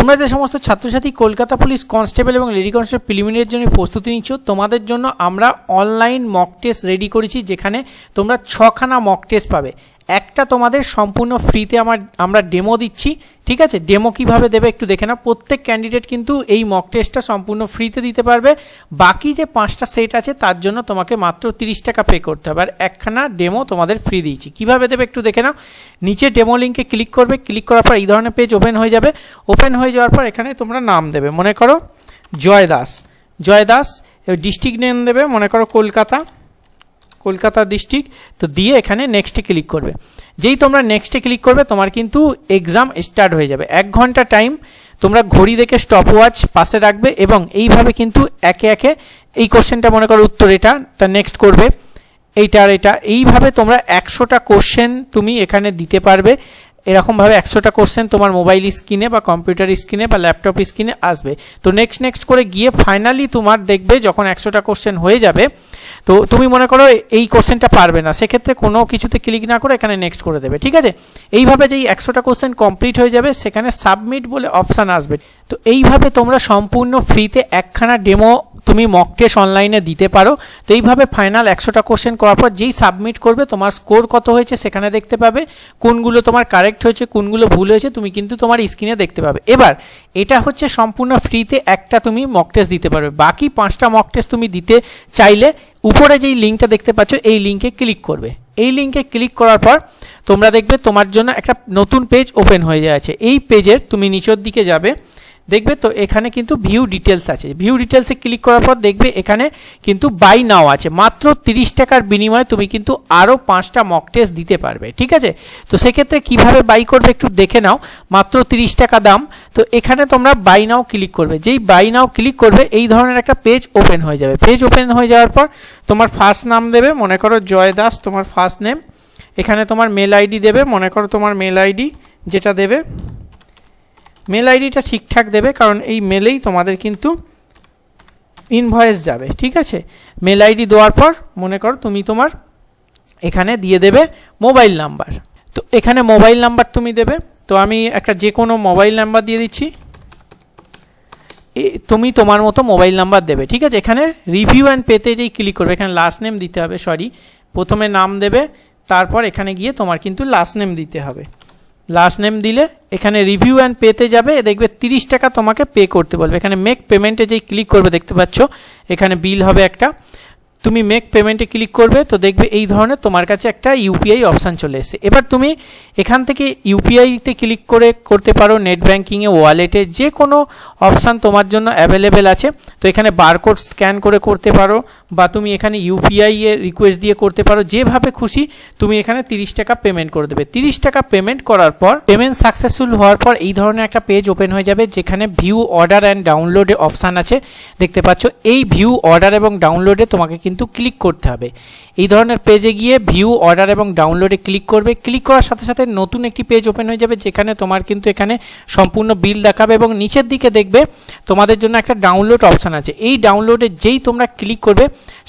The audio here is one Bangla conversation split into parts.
তোমরা যে সমস্ত ছাত্রছাত্রী কলকাতা পুলিশ কনস্টেবল এবং লেডি কনস্টেবল প্রিলিমিনারির জন্য প্রস্তুতি নিচ্ছ, তোমাদের জন্য আমরা অনলাইন মক টেস্ট রেডি করেছি, যেখানে তোমরা ছখানা মক টেস্ট পাবে। একটা তোমাদের সম্পূর্ণ ফ্রিতে আমার, আমরা ডেমো দিচ্ছি, ঠিক আছে? ডেমো কীভাবে দেবে একটু দেখে নাও। প্রত্যেক ক্যান্ডিডেট কিন্তু এই মক টেস্টটা সম্পূর্ণ ফ্রিতে দিতে পারবে। বাকি যে পাঁচটা সেট আছে, তার জন্য তোমাকে মাত্র তিরিশ টাকা পে করতে হবে। আর একখানা ডেমো তোমাদের ফ্রি দিয়েছি। কীভাবে দেবে একটু দেখে নাও। নিচে ডেমো লিঙ্কে ক্লিক করবে। ক্লিক করার পর এই ধরনের পেজ ওপেন হয়ে যাবে। ওপেন হয়ে যাওয়ার পর এখানে তোমরা নাম দেবে। মনে করো, জয় দাস। জয় দাস ডিস্ট্রিক্ট নেম দেবে। মনে করো, কলকাতা। কলকাতা ডিস্ট্রিক্ট তো দিয়ে এখানে নেক্সটে ক্লিক করবে। যেই তোমরা নেক্সটে ক্লিক করবে, তোমার কিন্তু এক্সাম স্টার্ট হয়ে যাবে। এক ঘণ্টা টাইম তোমরা ঘড়ি দেখে স্টপ ওয়াচ পাশে রাখবে এবং এইভাবে কিন্তু একে একে এই কোশ্চেনটা মনে করো উত্তর এটা, তা নেক্সট করবে। এইটা আর এটা, এইভাবে তোমরা একশোটা কোশ্চেন তুমি এখানে দিতে পারবে। এরকমভাবে একশোটা কোশ্চেন তোমার মোবাইল স্ক্রিনে বা কম্পিউটার স্ক্রিনে বা ল্যাপটপ স্ক্রিনে আসবে। তো নেক্সট নেক্সট করে গিয়ে ফাইনালি তোমার দেখবে যখন একশোটা কোশ্চেন হয়ে যাবে তো তুমি মনে করো এই কোশ্চেনটা পারবে না। সেক্ষেত্রে কোনো কিছুতে ক্লিক না করে এখানে নেক্সট করে দেবে, ঠিক আছে? এইভাবে যেই একশোটা কোশ্চেন কমপ্লিট হয়ে যাবে, সেখানে সাবমিট বলে অপশান আসবে। তো এইভাবে তোমরা সম্পূর্ণ ফ্রিতে একখানা ডেমো তুমি মক টেস্ট অনলাইনে দিতে পারো। তো এইভাবে ফাইনাল একশোটা কোশ্চেন করার পর যেই সাবমিট করবে, তোমার স্কোর কত হয়েছে সেখানে দেখতে পাবে। কোনগুলো তোমার কারেক্ট হয়েছে, কোনগুলো ভুল হয়েছে, তুমি কিন্তু তোমার স্ক্রিনে দেখতে পাবে। এবার, এটা হচ্ছে সম্পূর্ণ ফ্রিতে একটা তুমি মক টেস্ট দিতে পারবে। বাকি পাঁচটা মক টেস্ট তুমি দিতে চাইলে উপরে যেই লিঙ্কটা দেখতে পাচ্ছ, এই লিঙ্কে ক্লিক করবে। এই লিঙ্কে ক্লিক করার পর তোমরা দেখবে তোমার জন্য একটা নতুন পেজ ওপেন হয়ে যাচ্ছে এই পেজের তুমি নিচের দিকে যাবে। দেখবে তো এখানে কিন্তু ভিউ ডিটেলস আছে। ভিউ ডিটেলসে ক্লিক করার পর দেখবে এখানে কিন্তু বাই নাও আছে। মাত্র তিরিশ টাকার বিনিময়ে তুমি কিন্তু আরও পাঁচটা মক টেস্ট দিতে পারবে, ঠিক আছে? তো সেক্ষেত্রে কীভাবে বাই করবে একটু দেখে নাও। মাত্র তিরিশ টাকা দাম। তো এখানে তোমরা বাই নাও ক্লিক করবে। যেই বাই নাও ক্লিক করবে, এই ধরনের একটা পেজ ওপেন হয়ে যাবে। পেজ ওপেন হয়ে যাওয়ার পর তোমার ফার্স্ট নাম দেবে, মনে করো জয় দাস, তোমার ফার্স্ট নেম এখানে তোমার মেল আইডি দেবে, মনে করো তোমার মেল আইডি যেটা দেবে। মেল আইডিটা ঠিকঠাক দেবে, কারণ এই মেলেই তোমাদের কিন্তু ইনভয়েস যাবে, ঠিক আছে? মেল আইডি দেওয়ার পর মনে করো তুমি তোমার এখানে দিয়ে দেবে মোবাইল নাম্বার। তো এখানে মোবাইল নাম্বার তুমি দেবে, তো আমি একটা যে কোনো মোবাইল নাম্বার দিয়ে দিচ্ছি। তুমি তোমার মতো মোবাইল নাম্বার দেবে, ঠিক আছে? এখানে রিভিউ অ্যান্ড পেতে যেই ক্লিক করবে, এখানে লাস্ট নেম দিতে হবে সরি প্রথমে নাম দেবে, তারপর এখানে গিয়ে তোমার কিন্তু লাস্ট নেম দিতে হবে। লাস্ট নেম দিলে এখানে রিভিউ অ্যান্ড পেতে যাবে, দেখবে তিরিশ টাকা তোমাকে পে করতে বলবে। এখানে মেক পেমেন্টে যেই ক্লিক করবে, দেখতে পাচ্ছ, এখানে বিল হবে একটা। তুমি মেক পেমেন্টে ক্লিক করবে, তো দেখবে এই ধরনের তোমার কাছে একটা ইউপিআই অপশান চলে এসেছে। এবার তুমি এখান থেকে ইউপিআইতে ক্লিক করে, করতে পারো নেট ব্যাঙ্কিংয়ে ওয়ালেটে যে কোনো অপশান তোমার জন্য অ্যাভেলেবেল আছে। তো এখানে বারকোড স্ক্যান করে করতে পারো, বা তুমি এখানে ইউপিআই এর রিকোয়েস্ট দিয়ে করতে পারো। যেভাবে খুশি তুমি এখানে তিরিশ টাকা পেমেন্ট করে দেবে। তিরিশ টাকা পেমেন্ট করার পর পেমেন্ট সাকসেসফুল হওয়ার পর এই ধরনের একটা পেজ ওপেন হয়ে যাবে, যেখানে ভিউ অর্ডার অ্যান্ড ডাউনলোডে অপশান আছে। দেখতে পাচ্ছ, এই ভিউ অর্ডার এবং ডাউনলোডে তোমাকে কিন্তু ক্লিক করতে হবে। এই ধরনের পেজে গিয়ে ভিউ, অর্ডার এবং ডাউনলোডে ক্লিক করবে। ক্লিক করার সাথে সাথে নতুন একটি পেজ ওপেন হয়ে যাবে, যেখানে তোমার কিন্তু এখানে সম্পূর্ণ বিল দেখাবে এবং নিচের দিকে দেখবে তোমাদের জন্য একটা ডাউনলোড অপশান আছে। এই ডাউনলোডে যেই তোমরা ক্লিক করবে,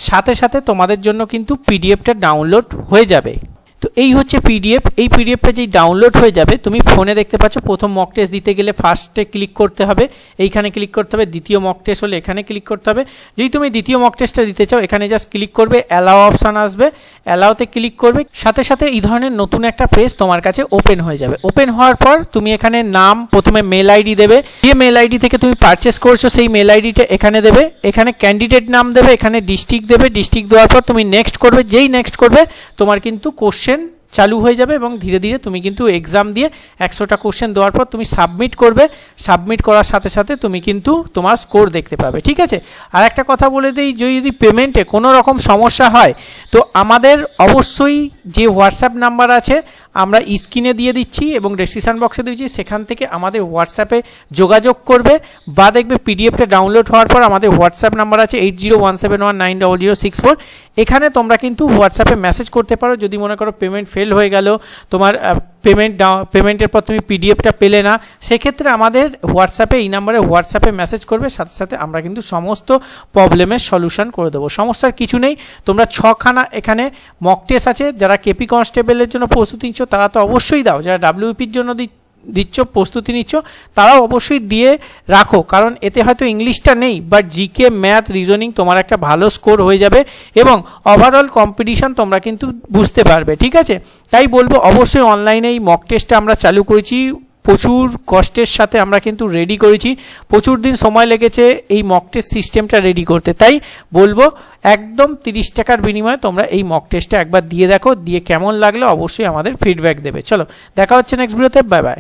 সাথে সাথে তোমাদের জন্য কিন্তু পিডিএফটা ডাউনলোড হয়ে যাবে। তো এই হচ্ছে পিডিএফ এই পিডিএফটা যেই ডাউনলোড হয়ে যাবে, তুমি ফোনে দেখতে পাচ্ছ, প্রথম মক টেস্ট দিতে গেলে ফার্স্টে ক্লিক করতে হবে, এইখানে ক্লিক করতে হবে, দ্বিতীয় মক টেস্ট হলে এখানে ক্লিক করতে হবে। যদি তুমি দ্বিতীয় মক টেস্টটা দিতে চাও, এখানে জাস্ট ক্লিক করবে অ্যালাও অপশান আসবে অ্যালাওতে ক্লিক করবে, সাথে সাথে এই ধরনের নতুন একটা পেজ তোমার কাছে ওপেন হয়ে যাবে। ওপেন হওয়ার পর তুমি এখানে নাম, প্রথমে মেল আইডি দেবে, যে মেল আইডি থেকে তুমি পারচেস করছ, সেই মেল আইডিটা এখানে দেবে, এখানে ক্যান্ডিডেট নাম দেবে, এখানে ডিস্ট্রিক্ট দেবে ডিস্ট্রিক্ট দেওয়ার পর তুমি নেক্সট করবে, যেই নেক্সট করবে, তোমার কিন্তু কোশ্চেন চালু হয়ে যাবে এবং ধীরে ধীরে তুমি কিন্তু এক্সাম দিয়ে একশোটা কোশ্চেন দেওয়ার পর তুমি সাবমিট করবে। সাবমিট করার সাথে সাথে তুমি কিন্তু তোমার স্কোর দেখতে পাবে, ঠিক আছে? আর একটা কথা বলে দিই, যদি পেমেন্টে কোনো রকম সমস্যা হয়, তো আমাদের অবশ্যই যে হোয়াটসঅ্যাপ নাম্বার আছে আমরা স্ক্রিনে দিয়ে দিচ্ছি এবং ডেসক্রিপশান বক্সে দিচ্ছি, সেখান থেকে আমাদের হোয়াটসঅ্যাপে যোগাযোগ করবে। বা দেখবে পিডিএফটা ডাউনলোড হওয়ার পর আমাদের হোয়াটসঅ্যাপ নাম্বার আছে eight zero one seven one nine double zero six four এখানে তোমরা কিন্তু হোয়াটসঅ্যাপে মেসেজ করতে পারো। যদি মনে করো পেমেন্ট ফেল হয়ে গেল, তোমার পেমেন্ট পেমেন্টের পর তুমি পিডিএফটা পেলে না, সেক্ষেত্রে আমাদের হোয়াটসঅ্যাপে এই নাম্বারে হোয়াটসঅ্যাপে মেসেজ করবে। সাথে সাথে আমরা কিন্তু সমস্ত প্রবলেমের সলিউশন করে দেবো। সমস্যার কিছু নেই। তোমরা ছখানা এখানে মক টেস্ট আছে। যারা কেপি কনস্টেবলের জন্য প্রস্তুতি নিচ্ছ তারা তো অবশ্যই দাও। যারা ডাব্লিউপির জন্য দিচ্ছ, প্রস্তুতি নিচ্ছ, তারাও অবশ্যই দিয়ে রাখো। কারণ এতে হয়তো ইংলিশটা নেই বাট জিকে ম্যাথ রিজনিং তোমার একটা ভালো স্কোর হয়ে যাবে এবং ওভারঅল কম্পিটিশান তোমরা কিন্তু বুঝতে পারবে, ঠিক আছে? তাই বলব, অবশ্যই অনলাইনে এই মক টেস্টটা আমরা চালু করেছি। প্রচুর কষ্টের সাথে আমরা কিন্তু রেডি করেছি। প্রচুর দিন সময় লেগেছে এই মক টেস্ট সিস্টেমটা রেডি করতে। তাই বলব, একদম তিরিশ টাকার বিনিময়ে তোমরা এই মক টেস্টটা একবার দিয়ে দেখো, দিয়ে কেমন লাগল অবশ্যই আমাদের ফিডব্যাক দেবে। চলো, দেখা হচ্ছে নেক্সট ভিডিওতে বাই বাই